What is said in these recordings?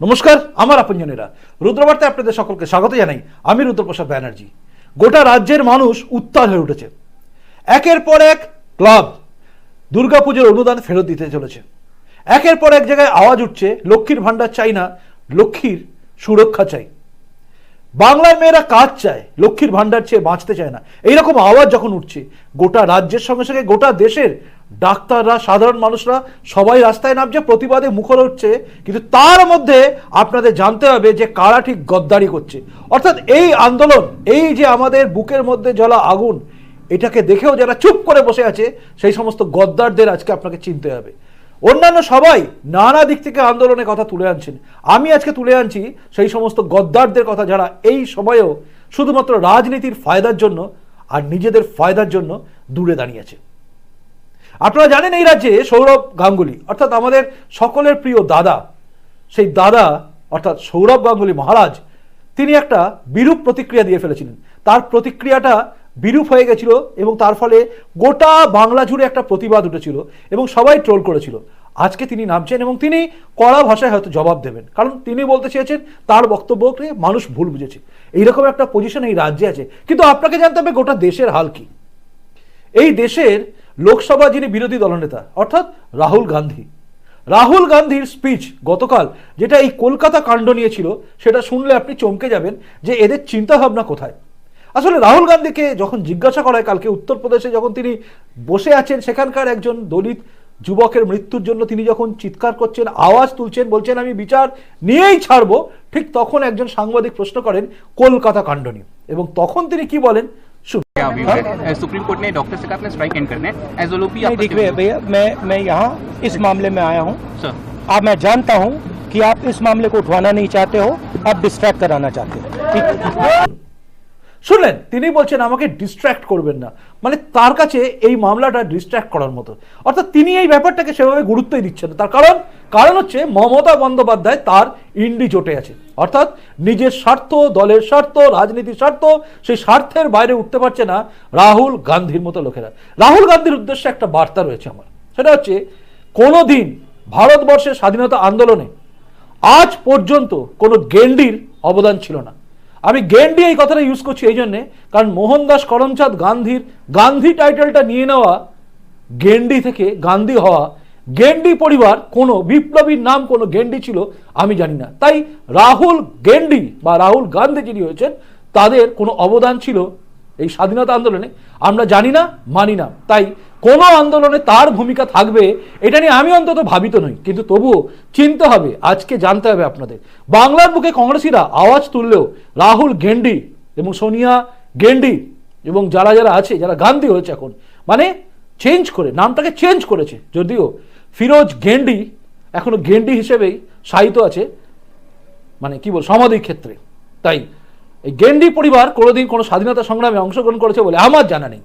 নমস্কার, আমার আপনজনেরা। রুদ্রবার্তায় আপনাদের সকলকে স্বাগত জানাই। আমি রুদ্রপ্রসাদ ব্যানার্জি। গোটা রাজ্যের মানুষ উত্তাল হয়ে উঠেছে। একের পর এক ক্লাব দুর্গাপুজোর অনুদান ফেরত দিতে চলেছে। একের পর এক জায়গায় আওয়াজ উঠছে, লক্ষ্মীর ভাণ্ডার চাই না, লক্ষ্মীর সুরক্ষা চাই। বাংলার মেয়েরা কাজ চায়, লক্ষ্মীর ভাণ্ডার চেয়ে বাঁচতে চায় না। এইরকম আওয়াজ যখন উঠছে, গোটা রাজ্যের সঙ্গে সঙ্গে গোটা দেশের ডাক্তাররা, সাধারণ মানুষরা সবাই রাস্তায় নামছে, প্রতিবাদে মুখর হচ্ছে, কিন্তু তার মধ্যে আপনাদের জানতে হবে যে কারা ঠিক গদ্দারি করছে। অর্থাৎ এই আন্দোলন, এই যে আমাদের বুকের মধ্যে জ্বলা আগুন, এটাকে দেখেও যারা চুপ করে বসে আছে, সেই সমস্ত গদ্দারদের আজকে আপনাকে চিনতে হবে। অন্যান্য সবাই নানা দিক থেকে আন্দোলনের কথা তুলে আনছেন। আমি আজকে তুলে আনছি সেই সমস্ত গদ্দারদের কথা যারা এই সময়েও শুধুমাত্র রাজনীতির ফায়দার জন্য আর নিজেদের ফায়দার জন্য দূরে দাঁড়িয়েছে আপনারা জানেন এই রাজ্যে সৌরভ গাঙ্গুলি, অর্থাৎ আমাদের সকলের প্রিয় দাদা, সেই দাদা, অর্থাৎ সৌরভ গাঙ্গুলি মহারাজ, তিনি একটা বিরূপ প্রতিক্রিয়া দিয়ে ফেলেছিলেন। তার প্রতিক্রিয়াটা বিরূপ হয়ে গেছিল এবং তার ফলে গোটা বাংলা জুড়ে একটা প্রতিবাদ উঠেছিল এবং সবাই ট্রোল করেছিল। আজকে তিনি নামছেন এবং তিনি কড়া ভাষায় হয়তো জবাব দেবেন। কারণ তিনি বলতে চেয়েছেন, তার বক্তব্যকে মানুষ ভুল বুঝেছে। এইরকম একটা পজিশন এই রাজ্যে আছে। কিন্তু আপনাকে জানতে হবে গোটা দেশের হাল কি। এই দেশের লোকসভা যিনি বিরোধী দলনেতা, অর্থাৎ রাহুল গান্ধী, রাহুল গান্ধীর স্পিচ গতকাল যেটা এই কলকাতা কাণ্ড নিয়েছিল সেটা শুনলে আপনি চমকে যাবেন যে এদের চিন্তাভাবনা কোথায়? আসলে রাহুল গান্ধীকে যখন জিজ্ঞাসা করা হয় কালকে উত্তরপ্রদেশে যখন তিনি বসে আছেন সেখানকার একজন দলিত যুবকের মৃত্যুর জন্য তিনি যখন চিৎকার করছেন আওয়াজ তুলছেন বলছেন আমি বিচার নিয়েই ছাড়বো ঠিক তখন একজন সাংবাদিক প্রশ্ন করেন কলকাতা কাণ্ড নিয়ে এবং তখন তিনি কি বলেন শুনুন क्या व्यू है सुप्रीम कोर्ट ने डॉक्टर से कहा अपने स्ट्राइक एंड करने एज ओलोपी नहीं देखिए भैया मैं मैं यहाँ इस मामले में आया हूँ सर अब मैं जानता हूँ कि आप इस मामले को उठवाना नहीं चाहते हो आप डिस्ट्रैक्ट कराना चाहते हो ठीक শুনলেন, তিনি বলছেন, আমাকে ডিস্ট্র্যাক্ট করবেন না। মানে তার কাছে এই মামলাটা ডিস্ট্র্যাক্ট করার মতো। অর্থাৎ তিনি এই ব্যাপারটাকে সেভাবে গুরুত্বই দিচ্ছেন না। তার কারণ কারণ হচ্ছে মমতা বন্দ্যোপাধ্যায় তার ইন্ডি জোটে আছে। অর্থাৎ নিজের স্বার্থ, দলের স্বার্থ, রাজনীতির স্বার্থ, সেই স্বার্থের বাইরে উঠতে পারছে না রাহুল গান্ধীর মতো লোকেরা। রাহুল গান্ধীর উদ্দেশ্যে একটা বার্তা রয়েছে আমার। সেটা হচ্ছে কোনো দিন ভারতবর্ষের স্বাধীনতা আন্দোলনে আজ পর্যন্ত কোনো গেন্ডির অবদান ছিল না। আমি গেন্ডি এই কথাটা ইউজ করছি এই জন্যে, কারণ মোহনদাস করমচাঁদ গান্ধীর, গান্ধী টাইটেলটা নিয়ে নেওয়া গেন্ডি থেকে গান্ধী হওয়া গেন্ডি পরিবার কোনো বিপ্লবীর নাম কোনো গেন্ডি ছিল, আমি জানি না। তাই রাহুল গেন্ডি বা রাহুল গান্ধী যিনি হয়েছেন, তাদের কোনো অবদান ছিল এই স্বাধীনতা আন্দোলনে, আমরা জানি না, মানি না। তাই কোনো আন্দোলনে তার ভূমিকা থাকবে, এটা নিয়ে আমি অন্তত ভাবিত নই। কিন্তু তবুও চিনতে হবে, আজকে জানতে হবে আপনাদের। বাংলার বুকে কংগ্রেসিরা আওয়াজ তুললেও রাহুল গেন্ডি এবং সোনিয়া গেন্ডি এবং যারা যারা আছে, যারা গান্ধী হয়েছে এখন মানে চেঞ্জ করে, নামটাকে চেঞ্জ করেছে। যদিও ফিরোজ গেন্ডি এখনও গেন্ডি হিসেবেই সাহিত্য আছে মানে কি বল, সমাধির ক্ষেত্রে। তাই এই গেন্ডি পরিবার কোনোদিন কোনো স্বাধীনতা সংগ্রামে অংশগ্রহণ করেছে বলে আমার জানা নেই।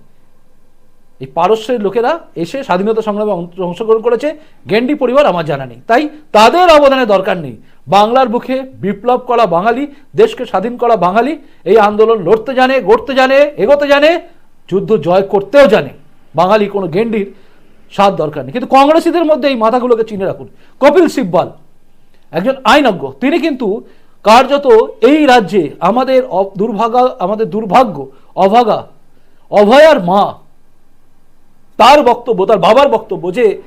এই পারস্যের লোকেরা এসে স্বাধীনতা সংগ্রামে অংশগ্রহণ করেছে। গেন্ডি পরিবার আমার জানা নেই। তাই তাদের অবদানের দরকার নেই। বাংলার বুকে বিপ্লব করা বাঙালি, দেশকে স্বাধীন করা বাঙালি, এই আন্দোলন লড়তে জানে, গড়তে জানে, এগোতে জানে, যুদ্ধ জয় করতেও জানে। বাঙালি কোনো গেন্ডির স্বাদ দরকার নেই। কিন্তু কংগ্রেসীদের মধ্যে এই মাথাগুলোকে চিনে রাখুন। কপিল সিব্বাল, একজন আইনজ্ঞ। তিনি কিন্তু কার্যত এই রাজ্যে আমাদের দুর্ভাগা আমাদের দুর্ভাগ্য, অভাগা, অভয়ার মা তার বক্তব্য, তার বাবার বক্তব্য যে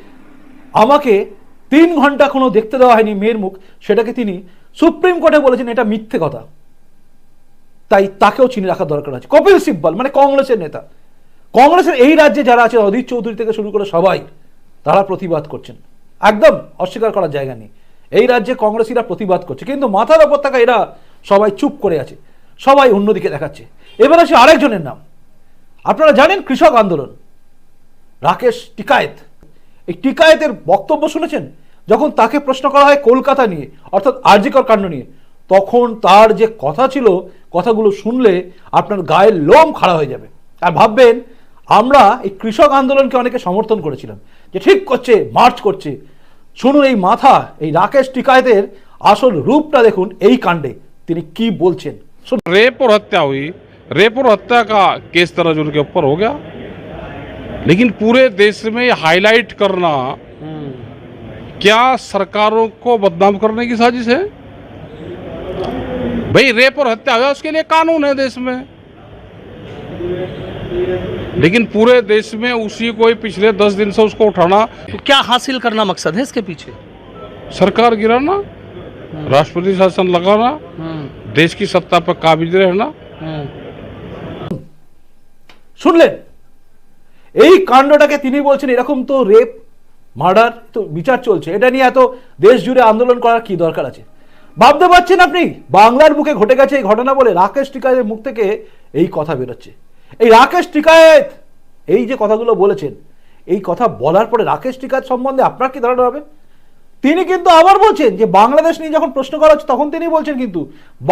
আমাকে তিন ঘণ্টা কোনো দেখতে দেওয়া হয়নি মেয়ের মুখ, সেটাকে তিনি সুপ্রিম কোর্টে বলেছেন এটা মিথ্যে কথা। তাই তাকেও চিনে রাখা দরকার আছে। কপিল সিব্বল মানে কংগ্রেসের নেতা। কংগ্রেসের এই রাজ্যে যারা আছে, অধীর চৌধুরী থেকে শুরু করে সবাই, তারা প্রতিবাদ করছেন। একদম অস্বীকার করার জায়গা নেই। এই রাজ্যে কংগ্রেসীরা প্রতিবাদ করছে। কিন্তু মাথার ওপর এরা সবাই চুপ করে আছে, সবাই অন্যদিকে দেখাচ্ছে। এবার আসে আরেকজনের নাম। আপনারা জানেন কৃষক আন্দোলন। রাকেশ টিকায়েত এই টিকায়েতের বক্তব্য শুনেছেন যখন তাকে প্রশ্ন করা হয় কলকাতা নিয়ে অর্থাৎ আরজিকর কাণ্ড নিয়ে তখন তার যে কথা ছিল কথাগুলো শুনলে আপনার গায়ের লোম খাড়া হয়ে যাবে আর ভাববেন আমরা এই কৃষক আন্দোলনকে অনেকে সমর্থন করেছিলাম যে ঠিক করছে মার্চ করছে শুনুন এই মাথা এই রাকেশ টিকায়েতের আসল রূপটা দেখুন এই কাণ্ডে তিনি কি বলছেন শুনুন रेप और हत्या हुई रेप और हत्या का केस दर्ज उनके ऊपर हो गया लेकिन पूरे देश में हाईलाइट करना क्या सरकारों को बदनाम करने की साजिश है? भाई रेप और हत्या हुआ उसके लिए कानून है देश में। लेकिन पूरे देश में उसी को ही पिछले दस दिन से उसको उठाना। तो क्या हासिल करना मकसद है इसके पीछे? सरकार गिराना हम्म। राष्ट्रपति शासन लगाना हम्म। देश की सत्ता पर काबिज रहना। हम्म। सुन ले এই কাণ্ডটাকে তিনি বলছেন, এরকম তো রেপ মার্ডার তো বিচার চলছে। এটা নিয়ে এত দেশ জুড়ে আন্দোলন করার কি দরকার আছে? ভাবতে পারছেন আপনি? বাংলার বুকে ঘটে গেছে এই ঘটনা বলে রাকেশ টিকায়ের মুখ থেকে এই কথা বেরোচ্ছে। এই রাকেশ টিকায়েত, এই যে কথাগুলো বলেছেন, এই কথা বলার পরে রাকেশ টিকায়েত সম্বন্ধে আপনার কি ধারণা হবে? তিনি কিন্তু আবার বলছেন যে বাংলাদেশ নিয়ে যখন প্রশ্ন করা হচ্ছে, তখন তিনি বলছেন কিন্তু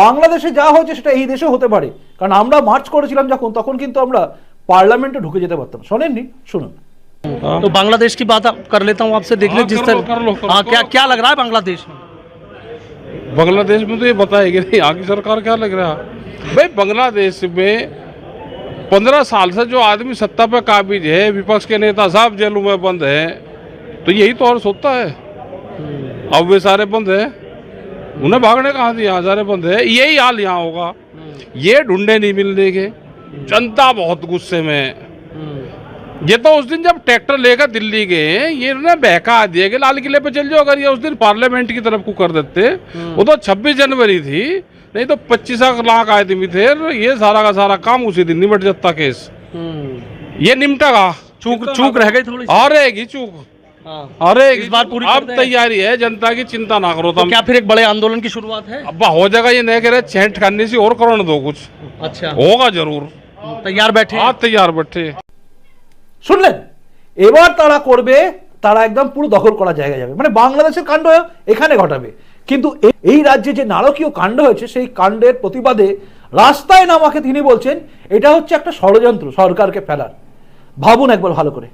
বাংলাদেশে যা হয়েছে সেটা এই দেশেও হতে পারে। কারণ আমরা মার্চ করেছিলাম যখন, তখন কিন্তু আমরা পার্লামেন্টে ঢুকে যেতে পারতাম শোনেননি শুনুন तो बांग्लादेश की बात आप कर लेता हूँ आपसे देख हाँ, लीजिए जिस कर लो, तरह कर लो, कर लो। हाँ क्या क्या लग रहा है बांग्लादेश में बांग्लादेश में तो ये बताएगी नहीं यहाँ की सरकार क्या लग रहा है भाई बांग्लादेश में पंद्रह साल से जो आदमी सत्ता पे काबिज है विपक्ष के नेता साहब जेलों में बंद है तो यही तो और सोचता है अब वे सारे बंद है उन्हें भागने कहाँ दिया सारे बंद है यही हाल यहाँ होगा ये ढूंढे नहीं मिलने के जनता बहुत गुस्से में ये तो उस दिन जब ट्रैक्टर लेकर दिल्ली गए ये इन्होंने बहका दिया कि लाल किले पे चल जाओ अगर ये उस दिन पार्लियामेंट की तरफ़ को कर देते वो तो 26 जनवरी थी नहीं तो 25 लाख आदमी थे और ये सारा का सारा काम उसी दिन निमट जाता केस। ये निमटेगा चूक चूक रह गई थोड़ी सी। आ रहेगी चूक। हाँ। आ रहेगी इस बार पूरी कर अब दें। तैयारी है जनता की चिंता ना करो तो तुम क्या फिर एक बड़े आंदोलन की शुरुआत है अब हो जाएगा ये नहीं कह रहे छेंट करने से और करो ना दो कुछ अच्छा होगा जरूर तैयार बैठे आप तैयार बैठे শুনলেন এবার তারা করবে তারা একদম পুরো দখল করা জায়গা যাবে মানে বাংলাদেশের কাণ্ড এখানে ঘটাবে কিন্তু এ- এই রাজ্যে যে নারকীয় কাণ্ড হয়েছে সেই কাণ্ডের প্রতিবাদে রাস্তায় নামাকে তিনি বলছেন এটা হচ্ছে একটা ষড়যন্ত্র সরকারকে ফেলার ভাবুন একবার ভালো করে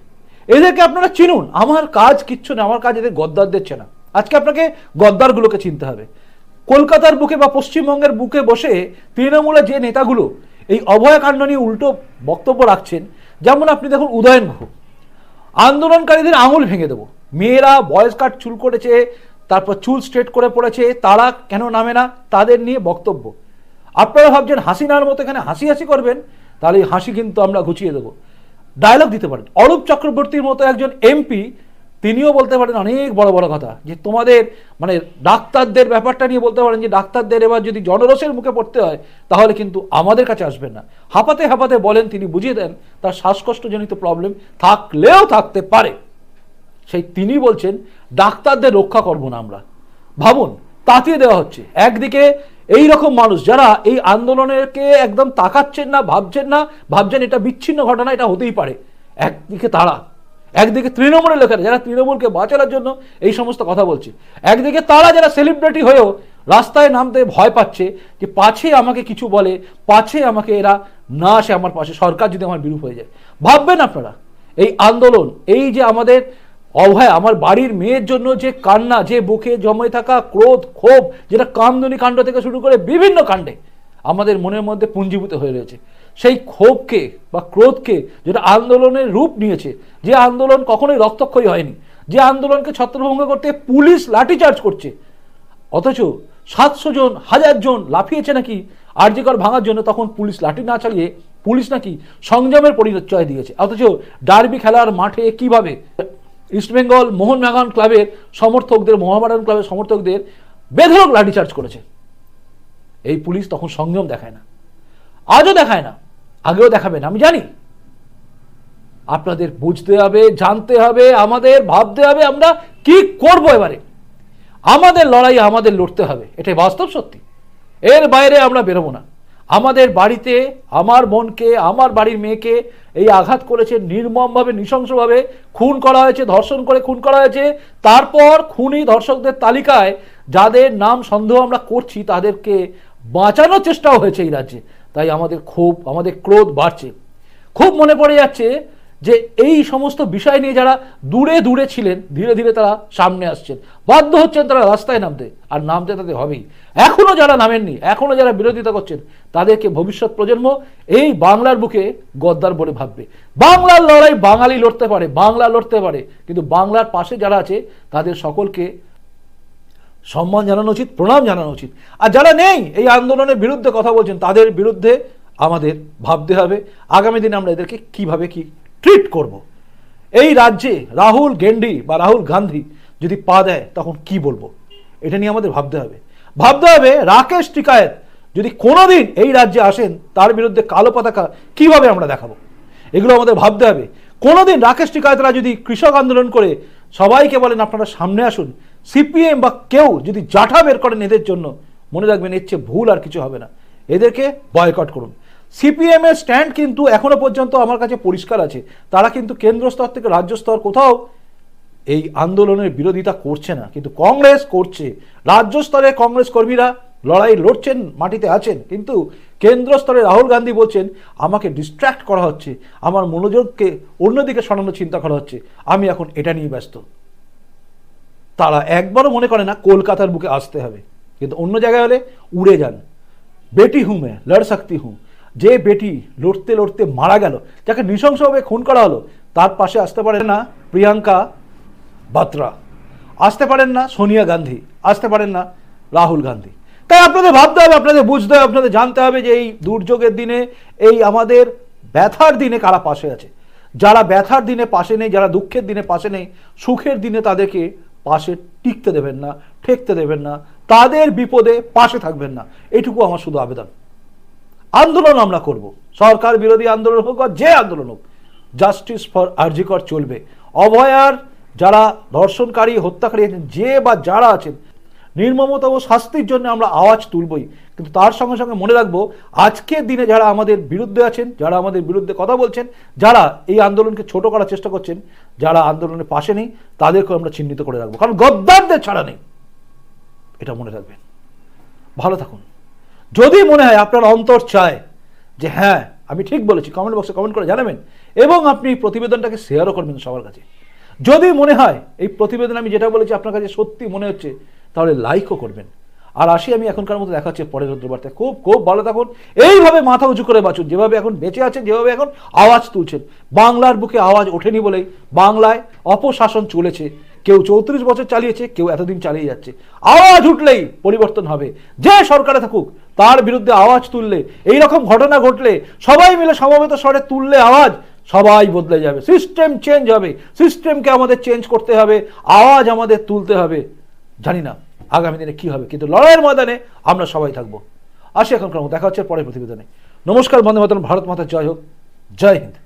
এদেরকে আপনারা চিনুন। আমার কাজ কিচ্ছু না আমার কাজ এদের গদ্দারদের চেনা। আজকে আপনাকে গদ্দারগুলোকে চিনতে হবে। কলকাতার বুকে বা পশ্চিমবঙ্গের বুকে বসে তৃণমূলের যে নেতাগুলো এই অভয়কাণ্ড নিয়ে উল্টো বক্তব্য রাখছেন, যেমন আপনি দেখুন উদয়ন গুহ। আন্দোলনকারীদের আঙুল ভেঙে দেবো। মেয়েরা বয়স কাট চুল করেছে, তারপর চুল স্ট্রেট করে পড়েছে, তারা কেন নামে না, তাদের নিয়ে বক্তব্য। আপনারা ভাবছেন হাসিনার মতো এখানে হাসি হাসি করবেন, তাহলে হাসি কিন্তু আমরা ঘুচিয়ে দেবো। ডায়লগ দিতে পারেন। অরূপ চক্রবর্তীর মতো একজন এমপি তিনিও বলতে পারেন অনেক বড় বড় কথা, যে তোমাদের মানে ডাক্তারদের ব্যাপারটা নিয়ে বলতে পারেন যে ডাক্তারদের এবার যদি জনরসের মুখে পড়তে হয়, তাহলে কিন্তু আমাদের কাছে আসবেন না। হাঁপাতে হাঁপাতে বলেন, তিনি বুঝিয়ে দেন, তার শ্বাসকষ্টজনিত প্রবলেম থাকলেও থাকতে পারে। সেই তিনি বলছেন, ডাক্তারদের রক্ষা করব না আমরা। ভাবুন, তাতিয়ে দেওয়া হচ্ছে। একদিকে এই রকম মানুষ যারা এই আন্দোলনেরকে একদম তাকাচ্ছেন না, ভাবছেন না, ভাবছেন এটা বিচ্ছিন্ন ঘটনা, এটা হতেই পারে। একদিকে তারা, একদিকে তৃণমূলের লোকেরা, যারা তৃণমূলকে বাঁচানোর জন্য এই সমস্ত কথা বলছে। একদিকে তারা যারা সেলিব্রিটি হয়েও রাস্তায় নামতে ভয় পাচ্ছে যে পাছে আমাকে কিছু বলে, পাছে আমাকে এরা না আসে আমার পাশে, সরকার যদি আমার বিরূপ হয়ে যায়। ভাববেন আপনারা, এই আন্দোলন, এই যে আমাদের অভয়, আমার বাড়ির মেয়ের জন্য যে কান্না, যে বুকে জমে থাকা ক্রোধ, ক্ষোভ, যেটা কামদুনি কাণ্ড থেকে শুরু করে বিভিন্ন কাণ্ডে আমাদের মনের মধ্যে পুঞ্জীভূত হয়ে রয়েছে। সেই ক্ষোভকে বা ক্রোধকে যেটা আন্দোলনের রূপ নিয়েছে, যে আন্দোলন কখনোই রক্তক্ষয়ী হয়নি, যে আন্দোলনকে ছত্রভঙ্গ করতে পুলিশ লাঠিচার্জ করছে, অথচ সাতশো জন, হাজার জন লাফিয়েছে নাকি আরজিকর ভাঙার জন্য তখন পুলিশ লাঠি না চালিয়ে পুলিশ নাকি সংযমের পরিচয় দিয়েছে। অথচ ডার্বি খেলার মাঠে কীভাবে ইস্টবেঙ্গল মোহনবাগান ক্লাবের সমর্থকদের মোহামেডান ক্লাবের সমর্থকদের বেধরক লাঠিচার্জ করেছে। এই পুলিশ তখন সংযম দেখায় না। আজও দেখায় না। আগেও দেখাবে না। আমি জানি। আপনাদের বুঝতে হবে, জানতে হবে, আমাদের ভাবতে হবে আমরা কি করব এবারে। আমাদের লড়াই আমাদের লড়তে হবে। এটাই বাস্তব সত্যি। এর বাইরে আমরা বেরোবো না। আমাদের বাড়িতে, আমার বোনকে, আমার বাড়ির মেয়েকে এই আঘাত করেছে নির্মমভাবে, নৃশংসভাবে। খুন করা হয়েছে, ধর্ষণ করে খুন করা হয়েছে। তারপর খুনি ধর্ষকদের তালিকায় যাদের নাম সন্দেহ আমরা করছি, তাদেরকে বাঁচানোর চেষ্টাও হয়েছে এই রাজ্যে। তাই আমাদের ক্ষোভ, আমাদের ক্রোধ বাড়ছে। খুব মনে পড়ে যাচ্ছে যে এই সমস্ত বিষয় নিয়ে যারা দূরে দূরে ছিলেন, ধীরে ধীরে তারা সামনে আসছেন। বাধ্য হচ্ছেন তারা রাস্তায় নামতে, আর নামতে তাদের হবেই। এখনও যারা নামেননি, এখনও যারা বিরোধিতা করছেন, তাদেরকে ভবিষ্যৎ প্রজন্ম এই বাংলার বুকে গদ্দার বলে ভাববে। বাংলার লড়াই বাঙালি লড়তে পারে, বাংলা লড়তে পারে, কিন্তু বাংলার পাশে যারা আছে, তাদের সকলকে সম্মান জানানো উচিত, প্রণাম জানানো উচিত। আর যারা নেই, এই আন্দোলনের বিরুদ্ধে কথা বলছেন, তাদের বিরুদ্ধে আমাদের ভাবতে হবে। আগামী দিনে আমরা এদেরকে কীভাবে কি ট্রিট করব। এই রাজ্যে রাহুল গেন্ডি বা রাহুল গান্ধী যদি পা দেয়, তখন কি বলব? এটা নিয়ে আমাদের ভাবতে হবে। ভাবতে হবে রাকেশ টিকায়েত যদি কোনোদিন এই রাজ্যে আসেন, তার বিরুদ্ধে কালো পতাকা কীভাবে আমরা দেখাবো? এগুলো আমাদের ভাবতে হবে। কোনোদিন রাকেশ টিকায়তরা যদি কৃষক আন্দোলন করে, সবাইকে বলেন আপনারা সামনে আসুন, সিপিএম বা কেউ যদি জাঠা বের করেন এদের জন্য, মনে রাখবেন এর চেয়ে ভুল আর কিছু হবে না। এদেরকে বয়কট করুন। সিপিএম এর স্ট্যান্ড কিন্তু এখনও পর্যন্ত আমার কাছে পরিষ্কার আছে। তারা কিন্তু কেন্দ্র স্তর থেকে রাজ্য স্তর কোথাও এই আন্দোলনের বিরোধিতা করছে না। কিন্তু কংগ্রেস করছে। রাজ্য স্তরে কংগ্রেস কর্মীরা লড়াই লড়ছেন, মাটিতে আছেন। কিন্তু কেন্দ্র স্তরে রাহুল গান্ধী বলছেন, আমাকে ডিস্ট্র্যাক্ট করা হচ্ছে। আমার মনোযোগকে অন্যদিকে সরানোর চিন্তা করা হচ্ছে। আমি এখন এটা নিয়ে ব্যস্ত। তারা একবারও মনে করে না কলকাতার বুকে আসতে হবে। কিন্তু অন্য জায়গায় হলে উড়ে যান। বেটি হুঁ মে লড় শক্তি হুঁ যে বেটি লড়তে লড়তে মারা গেল, যাকে নৃশংসভাবে খুন করা হলো, তার পাশে আসতে পারে না প্রিয়াঙ্কা বাত্রা, আসতে পারেন না সোনিয়া গান্ধী, আসতে পারেন না রাহুল গান্ধী। তাই আপনাদের ভাবতে হবে, আপনাদের বুঝতে হবে, আপনাদের জানতে হবে যে এই দুর্যোগের দিনে, এই আমাদের ব্যথার দিনে কারা পাশে আছে। যারা ব্যথার দিনে পাশে নেই, যারা দুঃখের দিনে পাশে নেই, সুখের দিনে তাদেরকে পাশে টিকতে দেবেন না, ঠেকতে দেবেন না, তাদের বিপদে পাশে থাকবেন না। এটুকু আমার শুধু আবেদন। আন্দোলন আমরা করব। সরকার বিরোধী আন্দোলন হোক বা যে আন্দোলন হোক জাস্টিস ফর আরজিকর চলবে। অভয়ার যারা ধর্ষণকারী, হত্যাকারী আছেন, যে বা যারা আছেন, নির্মমতা ও শাস্তির জন্য আমরা আওয়াজ তুলবই। কিন্তু তার সঙ্গে সঙ্গে মনে রাখব, আজকের দিনে যারা আমাদের বিরুদ্ধে আছেন, যারা আমাদের বিরুদ্ধে কথা বলছেন, যারা এই আন্দোলনকে ছোট করার চেষ্টা করছেন, যারা আন্দোলনের পাশে নেই, তাদেরকেও আমরা চিহ্নিত করে রাখব। কারণ গদ্দারদের ছাড়া নেই। এটা মনে রাখবেন। ভালো থাকুন। যদি মনে হয় আপনার অন্তর চায় যে হ্যাঁ আমি ঠিক বলেছি কমেন্ট বক্সে কমেন্ট করে জানাবেন এবং আপনি প্রতিবেদনটাকে শেয়ারও করবেন সবার কাছে। যদি মনে হয় এই প্রতিবেদন আমি যেটা বলেছি আপনার কাছে সত্যি মনে হচ্ছে, তাহলে লাইকও করবেন। আর আসি আমি এখনকার মতো দেখা হচ্ছে পরের রুদ্রবার্তায় খুব খুব ভালো থাকুন। এইভাবে মাথা উঁচু করে বাঁচুন। যেভাবে এখন বেঁচে আছেন, যেভাবে এখন আওয়াজ তুলছেন। বাংলার বুকে আওয়াজ ওঠেনি বলেই বাংলায় অপশাসন চলেছে। কেউ চৌত্রিশ বছর চালিয়েছে, কেউ এতদিন চালিয়ে যাচ্ছে। আওয়াজ উঠলেই পরিবর্তন হবে। যে সরকারে থাকুক, তার বিরুদ্ধে আওয়াজ তুললে এই রকম ঘটনা ঘটলে, সবাই মিলে সমবেত স্বরে তুললে আওয়াজ, সবাই বদলে যাবে। সিস্টেম চেঞ্জ হবে। সিস্টেমকে আমাদের চেঞ্জ করতে হবে। আওয়াজ আমাদের তুলতে হবে। জানি না আগামী দিনে কি হবে, কিন্তু লড়াইয়ের ময়দানে আমরা সবাই থাকব। আসি এখনকার মতো দেখা হচ্ছে পরের প্রতিবেদনে। নমস্কার, বন্দে মাতরম, ভারত মাতা, জয় হোক। জয় হিন্দ।